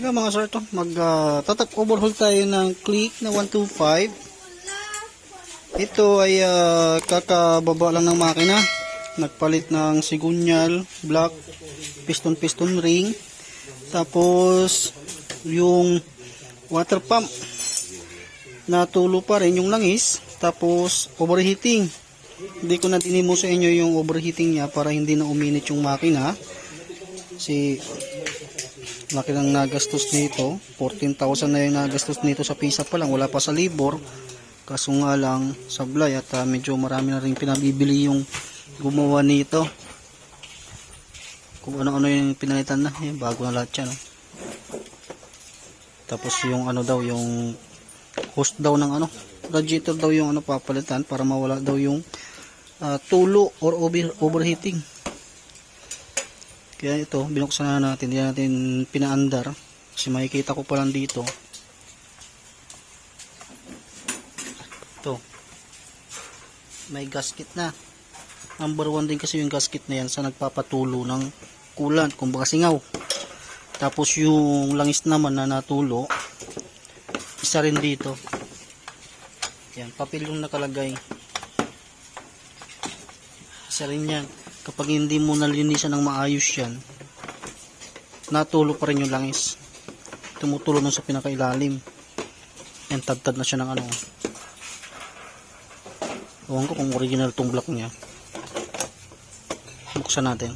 Ika mga sir to, mag uh, tatap overhaul tayo ng click na 125. Ito ay ah, kakababa lang ng makina. Nagpalit ng sigunyal, block, piston piston ring. Tapos yung water pump natulo pa rin yung langis. Tapos overheating. Hindi ko na dinimo sa inyo yung overheating niya para hindi na uminit yung makina. Si laki ng nagastos nito. 14,000 na yung nagastos nito sa pisa pa lang. Wala pa sa labor. Kaso nga lang sablay at ah, medyo marami na rin pinabibili yung gumawa nito. Kung ano-ano yung pinalitan na eh, bago na lahat yan oh. tapos yung ano daw yung host daw ng ano radiator daw yung ano papalitan para mawala daw yung ah, tulo or over, overheating kaya ito, binuksan na natin, hindi natin pinaandar. Kasi makikita ko pa lang dito. Ito. May gasket na. Number one din kasi yung gasket na yan sa nagpapatulo ng coolant, kumbaga singaw. Tapos yung langis naman na natulo, isa rin dito. Yan, papel yung nakalagay. Isa rin yan kapag hindi mo nalinisan ng maayos yan natulo pa rin yung langis. Tumutulo nun sa pinakailalim. Yan tad-tad na siya ng ano. Ewan ko kung original tong block niya. Buksan natin.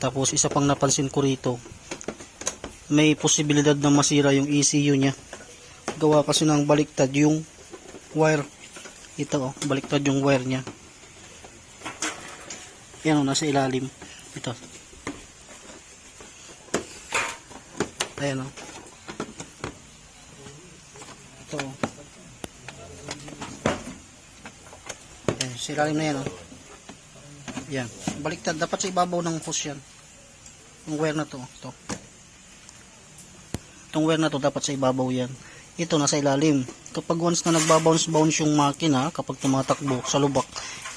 Tapos isa pang napansin ko rito may posibilidad na masira yung ECU niya. Gawa kasi ng baliktad yung wire. Ito oh baliktad yung wire niya yan o, nasa ilalim. Ito. Ayan o. Ito o. Ayan, sa ilalim na yan o. Yan. Baliktad. Dapat sa ibabaw ng hose yan. Yung wire na to. Ito. Itong wire na to, dapat sa ibabaw yan. Ito, nasa ilalim. Kapag once na nagbabounce-bounce yung makina, kapag tumatakbo sa lubak,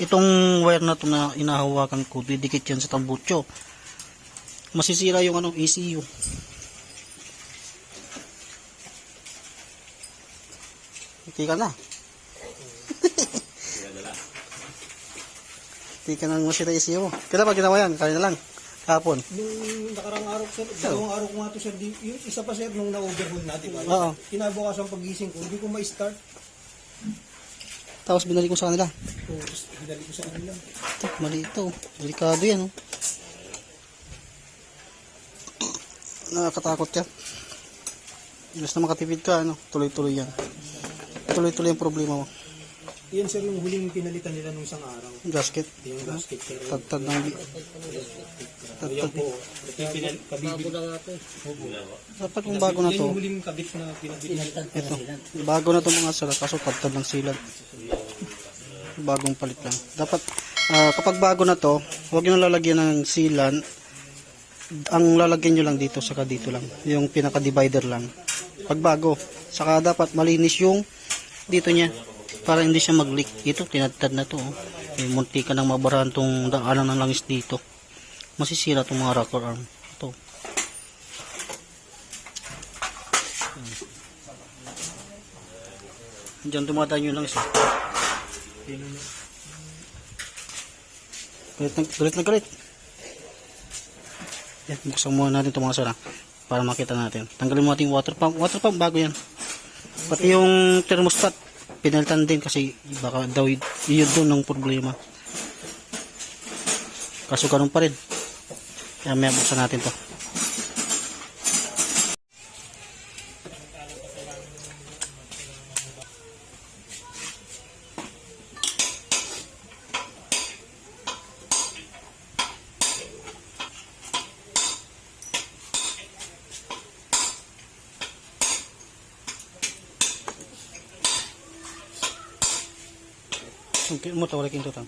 itong wire na to na inahawakan ko didikit yan sa tambutso. Masisira yung ano ECU hindi ka na. Hindi ka na masira ECU mo kailan pa ginawa yan kanina lang. Kahapon. Nung nakarang araw, sir, dalawang araw ko nga to, sir, di, yung isa pa, sir, nung na-overhaul natin, ba? Oo. Kinabukasan pagising ko, hindi ko ma-start. tapos binalik ko sa kanila. Tapos, hinali ko sa kanila. ito mali ito delikado yan oh. nakakatakot yan Ilas na makatipid ka ano tuloy-tuloy yan tuloy-tuloy yung problema mo Yan, sir, yung huling pinalitan nila nung isang araw. Yung gasket Yung gasket, sir. tad-tad ng Ayan po. Yung pinal- kabibig. dapat kung bago na Yan to yung huling kabit na pinabit. ito bago na to mga sala kaso tad-tad ng silat bagong palit lang. Dapat ah, kapag bago na to huwag nyo lalagyan ng silan. Ang lalagyan nyo lang dito saka dito lang. Yung pinaka divider lang. Pag bago saka dapat malinis yung dito niya para hindi siya mag leak ito tinadtad na to oh. may munti ka nang mabarahan tong daanan ng langis dito. Masisira tong mga rocker arm. Ito. Diyan dumadaan yung langis eh. Galit na galit. Na galit. Yan, buksan muna natin itong mga sara para makita natin. Tanggalin mo natin yung water pump. Water pump bago yan. Pati yung thermostat, pinalitan din kasi baka daw yun doon ng problema. Kaso ganun pa rin. Kaya may buksan natin to. mungkin mo tawag kinto tang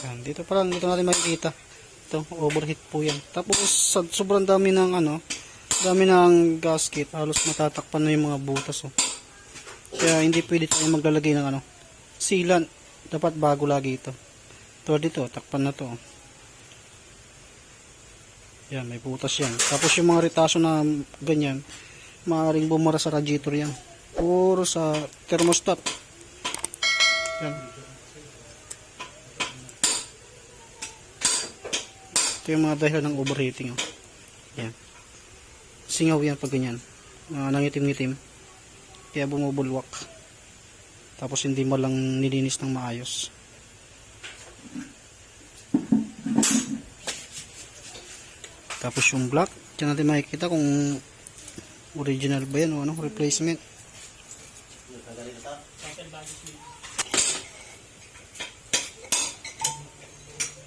Yan, dito pala, dito natin makikita. Ito, overheat po yan. Tapos, sobrang dami ng ano, dami ng gasket. Halos matatakpan na yung mga butas. Oh. Kaya hindi pwede tayo maglalagay ng ano, sealant. Dapat bago lagi ito. Ito dito, takpan na to. oh. Yan, may butas yan. Tapos yung mga retaso na ganyan, maaaring bumara sa radiator yan. Puro sa thermostat. Yan. Ito yung mga dahilan ng overheating. Oh. Yan. Singaw yan pag ganyan. Uh, nangitim-ngitim. Kaya bumubulwak. Tapos hindi mo lang nilinis ng maayos. Tapos yung black, dyan natin makikita kung original ba yan o ano, replacement.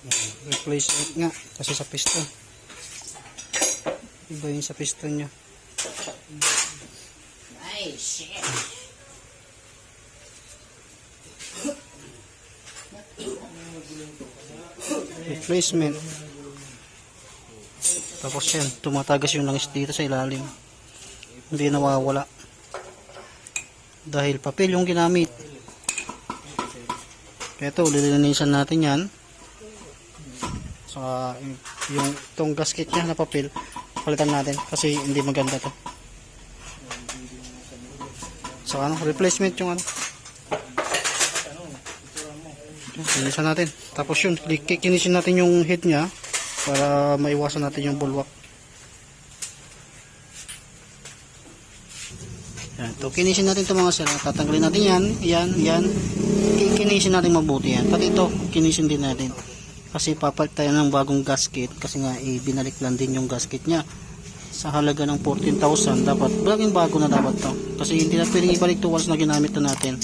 Replacement nga, kasi sa piston. Iba yung sa piston niya. Replacement. Tapos yan, tumatagas yung langis dito sa ilalim. Hindi nawawala. Dahil papel yung ginamit. Ito, lilinisan natin yan. Sa yung itong gasket niya na papel, palitan natin kasi hindi maganda to. So ano, replacement yung ano. Linisan natin. Tapos yun, kikinisin natin yung head niya para maiwasan natin yung bulwak. Yan, to kinisin natin itong mga sila. Tatanggalin natin yan, yan, yan. Kikinisin natin mabuti yan. Pati ito, kinisin din natin. Kasi papalit tayo ng bagong gasket kasi nga eh, binalik lang din yung gasket niya. Sa halaga ng 14,000 dapat, bagong bago na dapat to. Kasi hindi na pwedeng ibalik to once na ginamit na natin.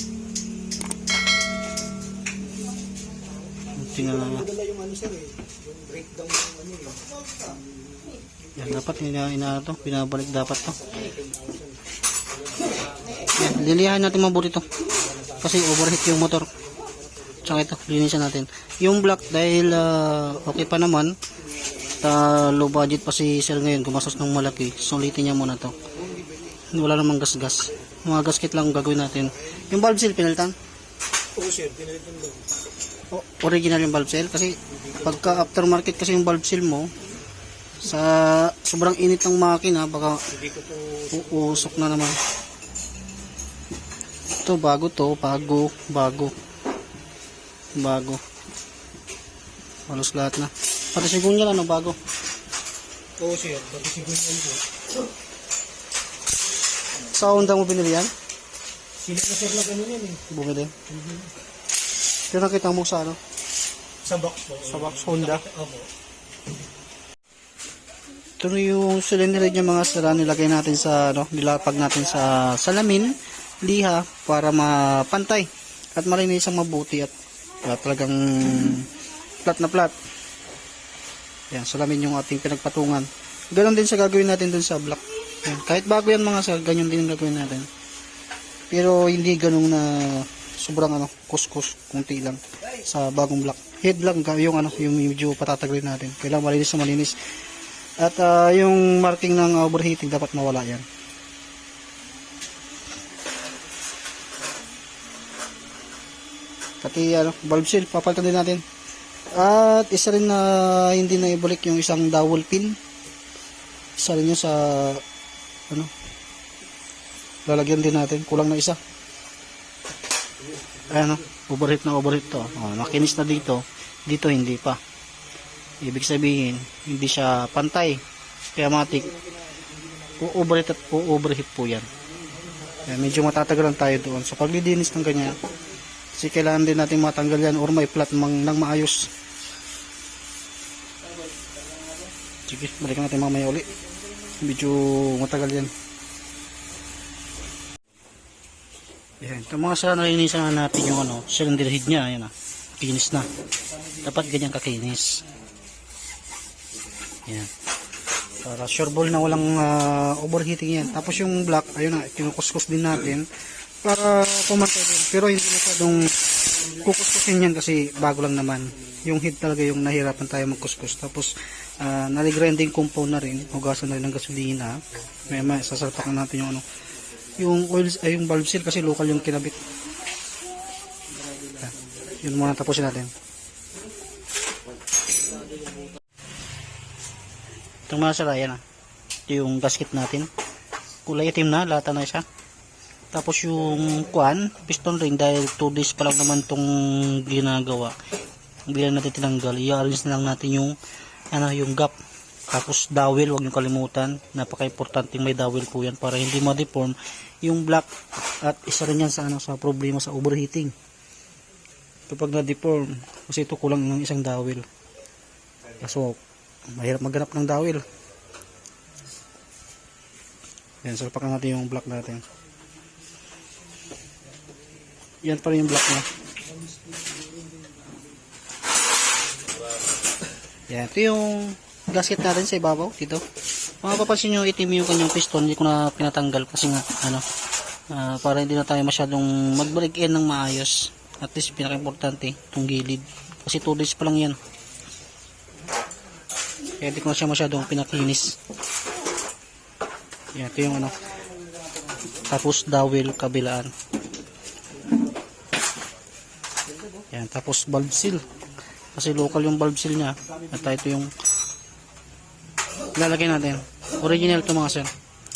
Tingnan na Madala yung sir. Yung breakdown ng eh. Yan, dapat ina, ina to, binabalik dapat to. Yan, lilihan natin mabuti to. Kasi overheat yung motor. Tsaka ito, linisan natin. Yung black dahil ah, okay pa naman, ta low budget pa si sir ngayon, gumastos ng malaki, sulitin niya muna to. Wala namang gas-gas. Mga gasket lang gagawin natin. Yung valve seal, pinalitan? Oo sir, pinalitan daw. O- original yung valve seal kasi pagka aftermarket kasi yung valve seal mo sa sobrang init ng makina baka uusok na naman ito bago to bago bago bago. Halos lahat na. Pati sigunya ano bago. Oo sir, pati siguro yan po. sa Honda mo binili yan? Sila na sir na ganun yan eh. bumili. Pero nakita mo sa ano? Sa box po. sa box Honda. Opo. ito na yung cylinder niya mga sira nilagay natin sa ano nilapag natin sa salamin liha para mapantay at malinis ang mabuti at uh, talagang flat na flat yan salamin yung ating pinagpatungan. Ganon din sa gagawin natin dun sa block. Yan. kahit bago yan mga sir ganyan din gagawin natin. Pero hindi ganong na sobrang ano kuskus kunti lang sa bagong block. Head lang yung ano yung medyo patatagalin natin. Kailangan malinis na malinis. At ah, yung marking ng overheating dapat mawala yan. Pati ano, valve seal, papalitan din natin. At isa rin na hindi na ibalik yung isang dowel pin. Isa rin yun sa ano, lalagyan din natin. Kulang na isa. Ayan o, overheat na overheat to. Oh, nakinis na dito. Dito hindi pa. Ibig sabihin, hindi siya pantay. Kaya matik, u-overheat at u-overheat po yan. Kaya medyo matatagalan tayo doon. So paglilinis ng ganyan, kasi kailangan din natin matanggal yan or may flat mang, ng maayos. Sige, balikan natin mamaya uli. Medyo matagal yan. Yan, ito mga sa nalinisan na natin yung ano, cylinder head niya, ayan ah. Kinis na. Dapat ganyan kakinis. Yan. Para sure ball na walang ah, overheating yan. Tapos yung black, ayun na, kinukuskus din natin para pumantay din. Pero hindi masyadong kukuskusin yan kasi bago lang naman. Yung head talaga yung nahirapan tayo magkuskus. Tapos, uh, naligrinding compound na rin. Hugasan na rin ng gasolina. May may sasalpakan natin yung ano. Yung oil, ay yung valve seal kasi local yung kinabit. Yan. Yun muna tapusin natin. Itong mga sara, yan ah. Yung gasket natin. Kulay itim na, lata na siya. Tapos yung kwan, piston ring dahil 2 days pa lang naman tong ginagawa. Hindi lang natin tinanggal. I-arrange na lang natin yung ano, yung gap. Tapos dowel, wag niyo kalimutan. Napaka-importante may dowel po yan para hindi ma-deform yung black at isa rin yan sa ano sa problema sa overheating. Kapag na-deform, kasi ito kulang ng isang dowel. Kaso mahirap maghanap ng dowel. Yan, salpakan natin yung black natin. Yan pa rin yung black niya. Yan, ito yung gasket natin sa ibabaw dito. Mga papansin nyo itim yung kanyang piston, hindi ko na pinatanggal kasi nga ano, ah, para hindi na tayo masyadong magbalik in ng maayos. At least pinaka-importante itong gilid. Kasi 2 days pa lang yan. Kaya hindi ko na siya masyadong pinakinis. Yan, ito yung ano. Tapos dowel kabilaan. Yan, tapos valve seal. Kasi local yung valve seal niya. At ito yung ilalagay natin. Original to mga sir.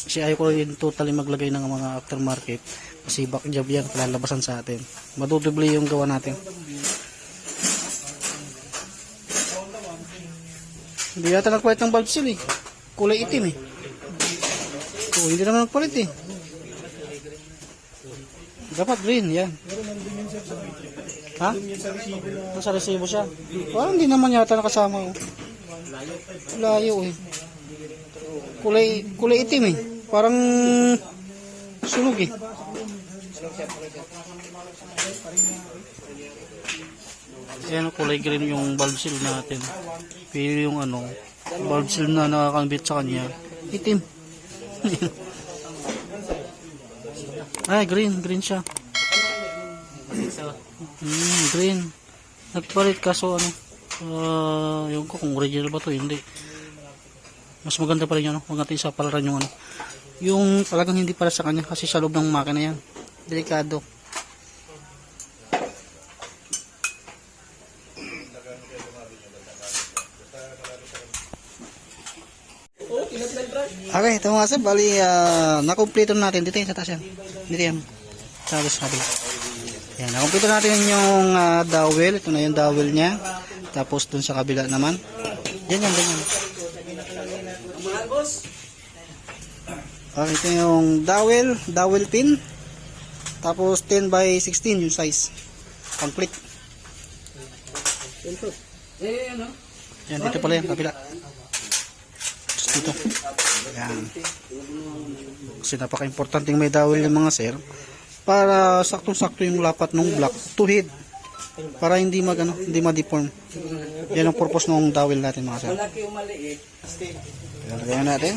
Kasi ayaw ko rin totally maglagay ng mga aftermarket. Kasi back job yan, palalabasan sa atin. Madudubli yung gawa natin. Hindi yata nagpalit ng valve seal eh. Kulay itim eh. Oo, hindi naman nagpalit eh. Dapat green, yan. Ha? Nasa resibo siya. Parang hindi naman yata nakasama. Oh. Layo eh. Kulay, kulay itim eh. Parang sunog eh. Ayan kulay green yung bulb seal natin. Pero yung ano, bulb seal na nakakambit sa kanya, itim. Ay, green, green siya. Mm, green. Nagpalit kaso ano, uh, yung ko kung original ba to, hindi. Mas maganda pa rin yun, ano? Huwag natin isa palaran yung ano. Yung talagang hindi para sa kanya kasi sa loob ng makina yan. Delikado. Okay, ito mga sir, bali, uh, nakompleto natin. Dito yan sa taas yan. Dito yan. Sa taas sabi. Yan, nakompleto natin yung uh, dowel. Ito na yung dowel niya. Tapos dun sa kabila naman. Yan yan, yan. Okay, ito yung dowel, dowel pin. Tapos 10 by 16 yung size. Complete. Eh, ano? Yan, dito pala yung kabila. Tapos dito. Yan. Kasi napaka-importante may dowel yung mga sir. Para saktong-sakto yung lapat ng block to head. Para hindi mag ano, hindi ma-deform. Yan ang purpose ng dowel natin mga sir. Malaki o maliit. Lagyan natin.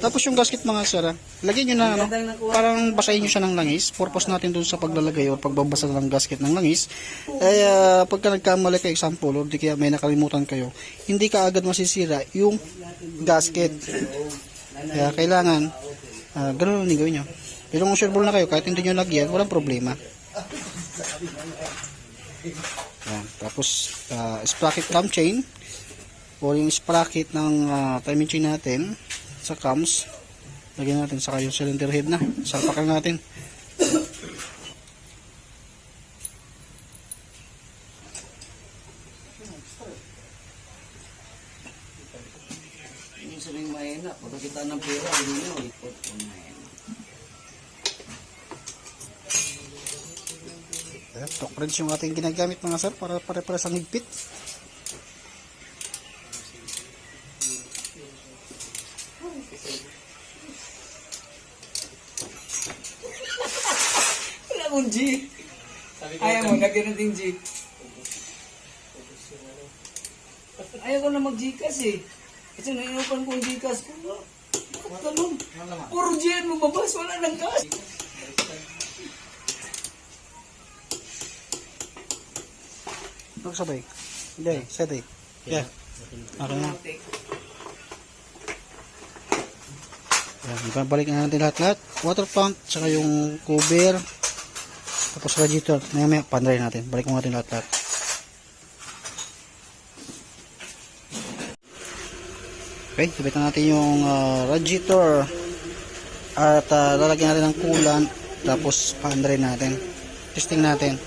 Tapos yung gasket mga sir, ah, lagyan nyo na ano, parang basahin nyo siya ng langis. Purpose natin dun sa paglalagay o pagbabasa ng gasket ng langis. Ay ah, pagka nagkamali ka example o di kaya may nakalimutan kayo, hindi ka agad masisira yung gasket. Kaya kailangan, ah, ganun ang gawin nyo. Pero kung sureball na kayo, kahit hindi nyo lagyan, walang problema. Yan. Tapos, ah, sprocket cam chain o yung sprocket ng ah, timing chain natin sa cams lagyan natin saka yung cylinder head na salpakan natin Wrench yung ating ginagamit mga sir para pare-pares ang higpit Wala akong G. Ayaw mo, lagyan natin G. Ayaw ko na mag-Gcash eh. Kasi nainupan ko ang Gcash ko. Bakit ganun? Puro G yan lumabas, wala nang cash. Magsabay. Hindi, steady. Yeah. Okay na. Yan, balik na natin lahat-lahat. Water pump, saka yung cover. Tapos radiator. Maya maya, panday natin. Balik mo natin lahat-lahat. Okay, sabit na natin yung ah, radiator. At ah, lalagyan natin ng coolant. Tapos panday natin. Testing natin.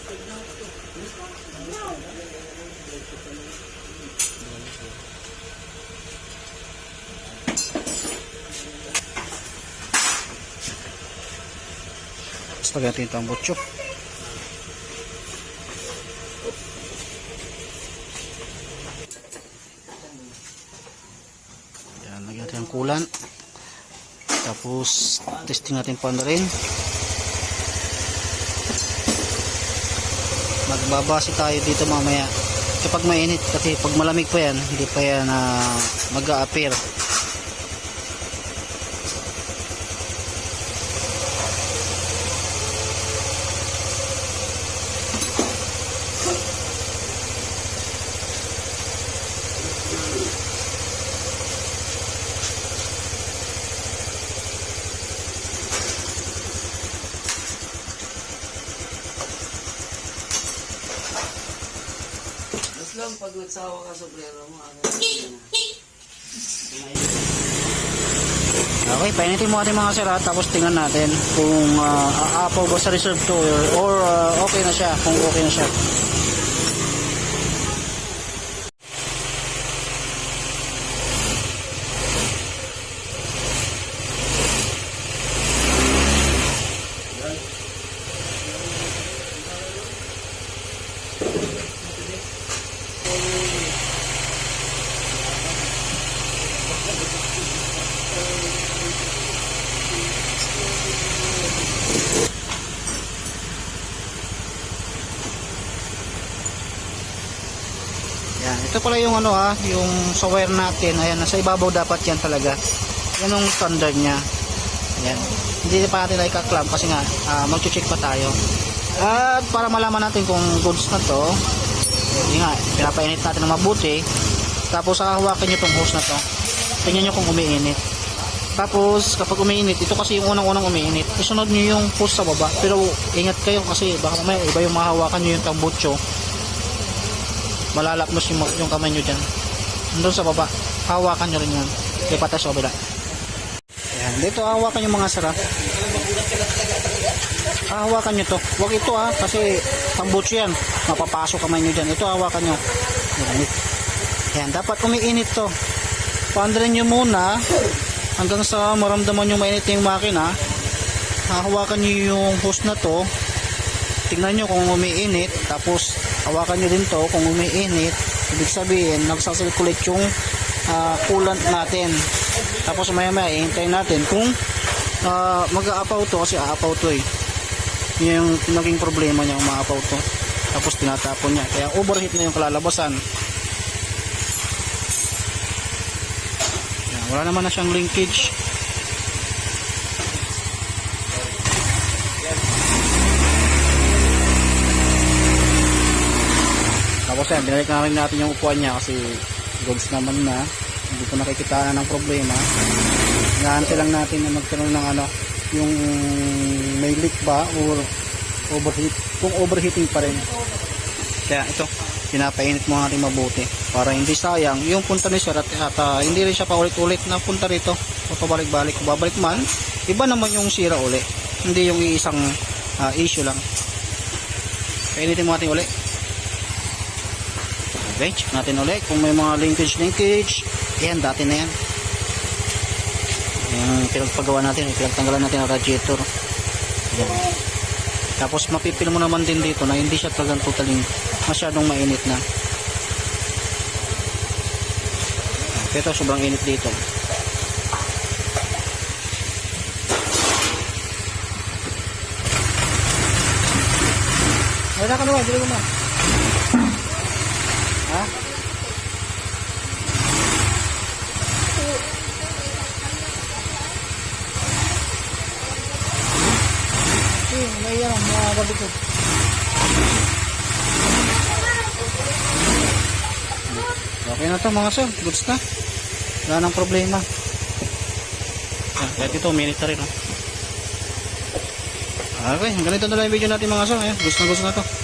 Tapos lagyan natin ito ang butchok. Yan, lagyan natin ang kulan. Tapos, testing natin pa na rin. Magbabase tayo dito mamaya. Kapag mainit, kasi pag malamig pa yan, hindi pa yan uh, mag-a-appear. Lang pag nagsawa ka sa plero mo, ano Okay, painitin mo natin mga sira tapos tingnan natin kung uh, aapaw ba sa reserve to or, or ah, okay na siya, kung okay na siya. Ito pala yung ano ha, yung sa natin. Ayan, nasa ibabaw dapat yan talaga. Yan yung standard niya. Yan. Hindi pa natin ikaklamp kasi nga uh, mag-check pa tayo. At para malaman natin kung goods na to, yun nga, pinapainit natin ng mabuti. Tapos hahawakan nyo tong hose na to. Tingnan nyo kung umiinit. Tapos kapag umiinit, ito kasi yung unang-unang umiinit. Isunod nyo yung hose sa baba. Pero ingat kayo kasi baka mamaya iba yung mahawakan nyo yung tambutso malalapnos yung, yung kamay nyo dyan. Doon sa baba. Hawakan nyo rin yan. Ipatay sa kabila. Yan dito hawakan yung mga sara hawakan nyo to. Huwag ito ha kasi tambutso yan. Mapapasok kamay nyo dyan. Ito hawakan nyo. Yan, yan dapat umiinit to. Paandarin nyo muna. Hanggang sa maramdaman yung mainit yung makina. Hahawakan nyo yung hose na to. Tingnan nyo kung umiinit. Tapos hawakan nyo din to kung umiinit. Ibig sabihin nagsasirculate yung ah, coolant natin. Tapos maya maya ihintayin natin kung uh, mag-aapaw to kasi aapaw to eh. Yun yung naging problema niya umaapaw to. Tapos tinatapon niya. Kaya overheat na yung kalalabasan. Wala naman na siyang linkage Yan, binalik natin yung upuan niya kasi goods naman na. Hindi ko nakikita na ng problema. Inaantay lang natin na magkaroon ng ano, yung may leak ba or overheat. Kung overheating pa rin. Kaya ito, pinapainit mo natin mabuti para hindi sayang yung punta ni sir at, at ah, hindi rin siya paulit-ulit na punta rito o pabalik-balik kung babalik man iba naman yung sira uli hindi yung iisang ah, issue lang painitin mo natin uli Okay, check natin ulit kung may mga linkage linkage. Yan, dati na yan. Yung pinagpagawa natin, pinagtanggalan natin ang radiator. Yan. Tapos mapipil mo naman din dito na hindi siya talagang totally masyadong mainit na. Ito sobrang init dito. Wala ka naman, dito mo kabukod. Okay na to mga sir. Goods na. Wala nang problema. Ah, kahit ito, minute rin. Oh. Okay, ganito na lang yung video natin mga sir. Ayan, goods na goods na to.